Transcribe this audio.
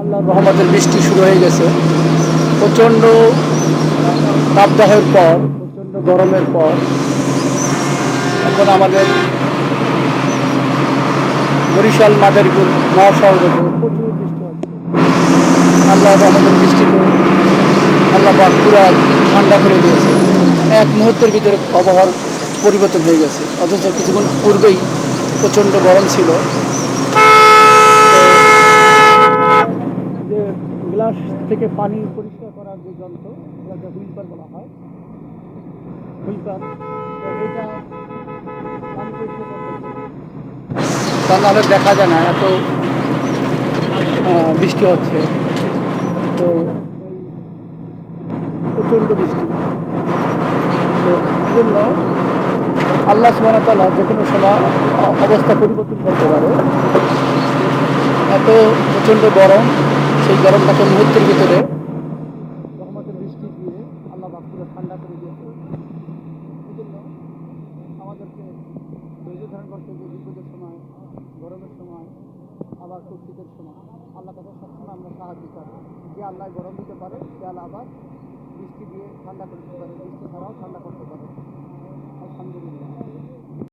আল্লাহ রহমতের বৃষ্টি শুরু হয়ে গেছে। প্রচণ্ড তাপদাহের পর, প্রচণ্ড গরমের পর, এখন আমাদের বরিশাল, মাদারীপুর, মহাসড়কে প্রচুর বৃষ্টি হচ্ছে। আল্লাহ রহমতের বৃষ্টিতে আল্লাহ পুরা ঠান্ডা করে দিয়েছে। এক মুহূর্তের ভিতরে আবহাওয়ার পরিবর্তন হয়ে গেছে। অথচ কিছুক্ষণ পূর্বেই প্রচণ্ড গরম ছিল। গ্লাস থেকে পানি পরিষ্কার করার যে যন্ত্র, এটাকে হুইলপার বলা হয়। হুইলপার এটা পানি পরিষ্কার তা নাহলে দেখা যায় না, এত বৃষ্টি হচ্ছে। তো প্রচণ্ড বৃষ্টি। তো জন্য আল্লাহ সুবাহ তালা যে কোনো সময় অবস্থা পরিবর্তন করতে পারে। এত প্রচণ্ড গরম সেই গরমটাকে মুহূর্তের ভিতরে রহমতের বৃষ্টি দিয়ে আল্লাহ বাপুরে ঠান্ডা করে দিয়েছে। এই জন্য আমাদেরকে ধৈর্য ধারণ করতে হবে বিপদের সময়, গরমের সময়, আবার খুব শীতের সময়। আল্লাহ কাছে সবসময় আমরা সাহায্য চাই যে আল্লাহ গরম দিতে পারে, সে আল্লাহ আবার বৃষ্টি দিয়ে ঠান্ডা করে দিতে পারে, বৃষ্টি ছাড়াও ঠান্ডা করতে পারে।